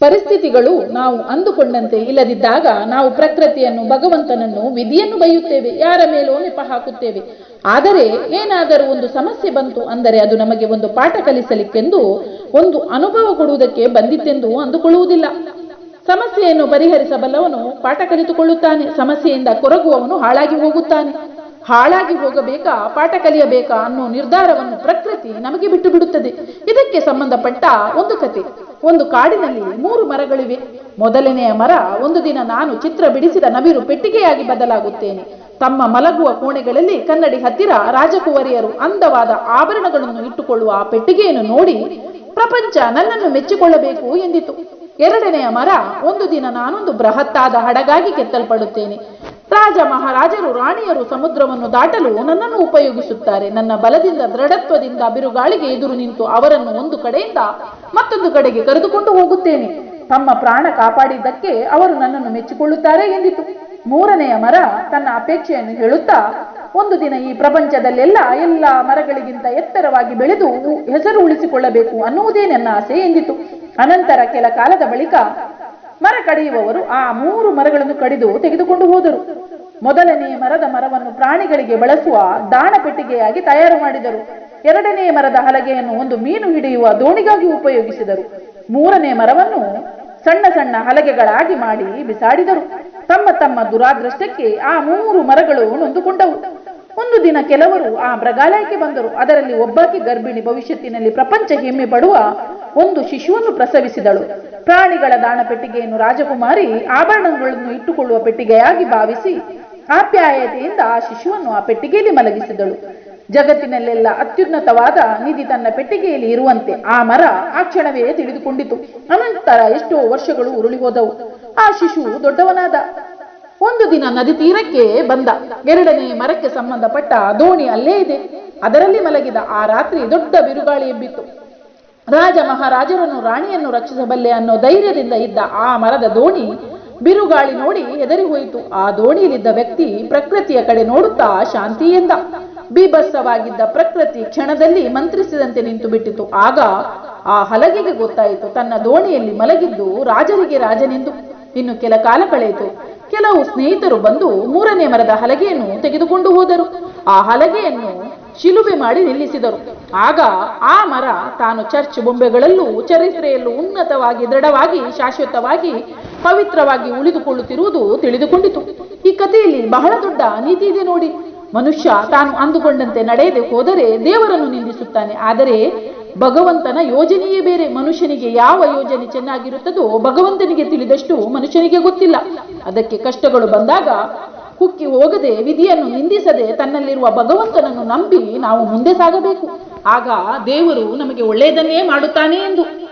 ಪರಿಸ್ಥಿತಿಗಳು ನಾವು ಅಂದುಕೊಂಡಂತೆ ಇಲ್ಲದಿದ್ದಾಗ ನಾವು ಪ್ರಕೃತಿಯನ್ನು, ಭಗವಂತನನ್ನು, ವಿಧಿಯನ್ನು ಬೈಯುತ್ತೇವೆ ಯಾರ ಮೇಲೂ ನೆಪ ಹಾಕುತ್ತೇವೆ. ಆದರೆ ಏನಾದರೂ ಒಂದು ಸಮಸ್ಯೆ ಬಂತು ಅಂದರೆ ಅದು ನಮಗೆ ಒಂದು ಪಾಠ ಕಲಿಸಲಿಕ್ಕೆಂದು, ಒಂದು ಅನುಭವ ಕೊಡುವುದಕ್ಕೆ ಬಂದಿತ್ತೆಂದು ಅಂದುಕೊಳ್ಳುವುದಿಲ್ಲ. ಸಮಸ್ಯೆಯನ್ನು ಪರಿಹರಿಸಬಲ್ಲವನು ಪಾಠ ಕಲಿತುಕೊಳ್ಳುತ್ತಾನೆ. ಸಮಸ್ಯೆಯಿಂದ ಕೊರಗುವವನು ಹಾಳಾಗಿ ಹೋಗುತ್ತಾನೆ. ಹಾಳಾಗಿ ಹೋಗಬೇಕಾ, ಪಾಠ ಕಲಿಯಬೇಕಾ ಅನ್ನೋ ನಿರ್ಧಾರವನ್ನು ಪ್ರಕೃತಿ ನಮಗೆ ಬಿಟ್ಟು ಬಿಡುತ್ತದೆ. ಇದಕ್ಕೆ ಸಂಬಂಧಪಟ್ಟ ಒಂದು ಕತೆ. ಒಂದು ಕಾಡಿನಲ್ಲಿ ಮೂರು ಮರಗಳಿವೆ. ಮೊದಲನೆಯ ಮರ ಒಂದು ದಿನ ನಾನು ಚಿತ್ರ ಬಿಡಿಸಿದ ನವಿರು ಪೆಟ್ಟಿಗೆಯಾಗಿ ಬದಲಾಗುತ್ತೇನೆ. ತಮ್ಮ ಮಲಗುವ ಕೋಣೆಗಳಲ್ಲಿ ಕನ್ನಡಿ ಹತ್ತಿರ ರಾಜಕುವರಿಯರು ಅಂದವಾದ ಆಭರಣಗಳನ್ನು ಇಟ್ಟುಕೊಳ್ಳುವ ಆ ಪೆಟ್ಟಿಗೆಯನ್ನು ನೋಡಿ ಪ್ರಪಂಚ ನನ್ನನ್ನು ಮೆಚ್ಚಿಕೊಳ್ಳಬೇಕು ಎಂದಿತು. ಎರಡನೆಯ ಮರ ಒಂದು ದಿನ ನಾನೊಂದು ಬೃಹತ್ತಾದ ಹಡಗಾಗಿ ಕೆತ್ತಲ್ಪಡುತ್ತೇನೆ. ರಾಜ ಮಹಾರಾಜರು ರಾಣಿಯರು ಸಮುದ್ರವನ್ನು ದಾಟಲು ನನ್ನನ್ನು ಉಪಯೋಗಿಸುತ್ತಾರೆ. ನನ್ನ ಬಲದಿಂದ ದೃಢತ್ವದಿಂದ ಬಿರುಗಾಳಿಗೆ ಎದುರು ನಿಂತು ಅವರನ್ನು ಒಂದು ಕಡೆಯಿಂದ ಮತ್ತೊಂದು ಕಡೆಗೆ ಕರೆದುಕೊಂಡು ಹೋಗುತ್ತೇನೆ. ತಮ್ಮ ಪ್ರಾಣ ಕಾಪಾಡಿದ್ದಕ್ಕೆ ಅವರು ನನ್ನನ್ನು ಮೆಚ್ಚಿಕೊಳ್ಳುತ್ತಾರೆ ಎಂದಿತು. ಮೂರನೆಯ ಮರ ತನ್ನ ಅಪೇಕ್ಷೆಯನ್ನು ಹೇಳುತ್ತಾ, ಒಂದು ದಿನ ಈ ಪ್ರಪಂಚದಲ್ಲೆಲ್ಲ ಎಲ್ಲ ಮರಗಳಿಗಿಂತ ಎತ್ತರವಾಗಿ ಬೆಳೆದು ಹೆಸರು ಉಳಿಸಿಕೊಳ್ಳಬೇಕು ಅನ್ನುವುದೇ ನನ್ನ ಆಸೆ ಎಂದಿತು. ಅನಂತರ ಕೆಲ ಕಾಲದ ಬಳಿಕ ಮರ ಕಡಿಯುವವರು ಆ ಮೂರು ಮರಗಳನ್ನು ಕಡಿದು ತೆಗೆದುಕೊಂಡು ಹೋದರು. ಮೊದಲನೇ ಮರದ ಮರವನ್ನು ಪ್ರಾಣಿಗಳಿಗೆ ಬಳಸುವ ದಾಣ ಪೆಟ್ಟಿಗೆಯಾಗಿ ತಯಾರು ಮಾಡಿದರು. ಎರಡನೇ ಮರದ ಹಲಗೆಯನ್ನು ಒಂದು ಮೀನು ಹಿಡಿಯುವ ದೋಣಿಗಾಗಿ ಉಪಯೋಗಿಸಿದರು. ಮೂರನೇ ಮರವನ್ನು ಸಣ್ಣ ಸಣ್ಣ ಹಲಗೆಗಳಾಗಿ ಮಾಡಿ ಬಿಸಾಡಿದರು. ತಮ್ಮ ತಮ್ಮ ದುರಾದೃಷ್ಟಕ್ಕೆ ಆ ಮೂರು ಮರಗಳು ನೊಂದುಕೊಂಡವು. ಒಂದು ದಿನ ಕೆಲವರು ಆ ಮೃಗಾಲಯಕ್ಕೆ ಬಂದರು. ಅದರಲ್ಲಿ ಒಬ್ಬಾಕಿ ಗರ್ಭಿಣಿ ಭವಿಷ್ಯತ್ತಿನಲ್ಲಿ ಪ್ರಪಂಚ ಹೆಮ್ಮೆ ಪಡುವ ಒಂದು ಶಿಶುವನ್ನು ಪ್ರಸವಿಸಿದಳು. ಪ್ರಾಣಿಗಳ ದಾಣ ಪೆಟ್ಟಿಗೆಯನ್ನು ರಾಜಕುಮಾರಿ ಆಭರಣಗಳನ್ನು ಇಟ್ಟುಕೊಳ್ಳುವ ಪೆಟ್ಟಿಗೆಯಾಗಿ ಭಾವಿಸಿ ಆಪ್ಯಾಯತೆಯಿಂದ ಆ ಶಿಶುವನ್ನು ಆ ಪೆಟ್ಟಿಗೆಯಲ್ಲಿ ಮಲಗಿಸಿದಳು. ಜಗತ್ತಿನಲ್ಲೆಲ್ಲ ಅತ್ಯುನ್ನತವಾದ ನಿಧಿ ತನ್ನ ಪೆಟ್ಟಿಗೆಯಲ್ಲಿ ಇರುವಂತೆ ಆ ಮರ ಆ ಕ್ಷಣವೇ ತಿಳಿದುಕೊಂಡಿತು. ಅನಂತರ ಎಷ್ಟೋ ವರ್ಷಗಳು ಉರುಳಿ ಹೋದವು ಆ ಶಿಶು ದೊಡ್ಡವನಾದ. ಒಂದು ದಿನ ನದಿ ತೀರಕ್ಕೆ ಬಂದ. ಎರಡನೇ ಮರಕ್ಕೆ ಸಂಬಂಧಪಟ್ಟ ದೋಣಿ ಅಲ್ಲೇ ಇದೆ. ಅದರಲ್ಲಿ ಮಲಗಿದ ಆ ರಾತ್ರಿ ದೊಡ್ಡ ಬಿರುಗಾಳಿ ಎಬ್ಬಿತ್ತು. ರಾಜ ಮಹಾರಾಜರನ್ನು ರಾಣಿಯನ್ನು ರಕ್ಷಿಸಬಲ್ಲೆ ಅನ್ನೋ ಧೈರ್ಯದಿಂದ ಇದ್ದ ಆ ಮರದ ದೋಣಿ ಬಿರುಗಾಳಿ ನೋಡಿ ಹೆದರಿ ಹೋಯಿತು. ಆ ದೋಣಿಯಲ್ಲಿದ್ದ ವ್ಯಕ್ತಿ ಪ್ರಕೃತಿಯ ಕಡೆ ನೋಡುತ್ತಾ ಶಾಂತಿ ಎಂದ ಬೀಭತ್ಸವಾಗಿದ್ದ ಪ್ರಕೃತಿ ಕ್ಷಣದಲ್ಲಿ ಮಂತ್ರಿಸಿದಂತೆ ನಿಂತು ಬಿಟ್ಟಿತು ಆಗ ಆ ಹಲಗೆಗೆ ಗೊತ್ತಾಯಿತು, ತನ್ನ ದೋಣಿಯಲ್ಲಿ ಮಲಗಿದ್ದು ರಾಜರಿಗೆ ರಾಜನೆಂದು. ಇನ್ನು ಕೆಲ ಕಾಲ ಕಳೆಯಿತು ಕೆಲವು ಸ್ನೇಹಿತರು ಬಂದು ಮೂರನೇ ಮರದ ಹಲಗೆಯನ್ನು ತೆಗೆದುಕೊಂಡು ಹೋದರು. ಆ ಹಲಗೆಯನ್ನು ಶಿಲುಬೆ ಮಾಡಿ ನಿಲ್ಲಿಸಿದರು. ಆಗ ಆ ಮರ ತಾನು ಚರ್ಚ್ ಬೊಂಬೆಗಳಲ್ಲೂ ಚರಿತ್ರೆಯಲ್ಲೂ ಉನ್ನತವಾಗಿ, ದೃಢವಾಗಿ, ಶಾಶ್ವತವಾಗಿ, ಪವಿತ್ರವಾಗಿ ಉಳಿದುಕೊಳ್ಳುತ್ತಿರುವುದು ತಿಳಿದುಕೊಂಡಿತು. ಈ ಕಥೆಯಲ್ಲಿ ಬಹಳ ದೊಡ್ಡ ನೀತಿ ಇದೆ ನೋಡಿ. ಮನುಷ್ಯ ತಾನು ಅಂದುಕೊಂಡಂತೆ ನಡೆಯದೆ ಹೋದರೆ ದೇವರನ್ನು ನಿಂದಿಸುತ್ತಾನೆ. ಆದರೆ ಭಗವಂತನ ಯೋಜನೆಯೇ ಬೇರೆ. ಮನುಷ್ಯನಿಗೆ ಯಾವ ಯೋಜನೆ ಚೆನ್ನಾಗಿರುತ್ತದೋ ಭಗವಂತನಿಗೆ ತಿಳಿದಷ್ಟು ಮನುಷ್ಯನಿಗೆ ಗೊತ್ತಿಲ್ಲ. ಅದಕ್ಕೆ ಕಷ್ಟಗಳು ಬಂದಾಗ ಕುಕ್ಕಿ ಹೋಗದೆ ವಿಧಿಯನ್ನು ನಿಂದಿಸದೆ ತನ್ನಲ್ಲಿರುವ ಭಗವಂತನನ್ನು ನಂಬಿ ನಾವು ಮುಂದೆ ಸಾಗಬೇಕು. ಆಗ ದೇವರು ನಮಗೆ ಒಳ್ಳೆಯದನ್ನೇ ಮಾಡುತ್ತಾನೆ ಎಂದು.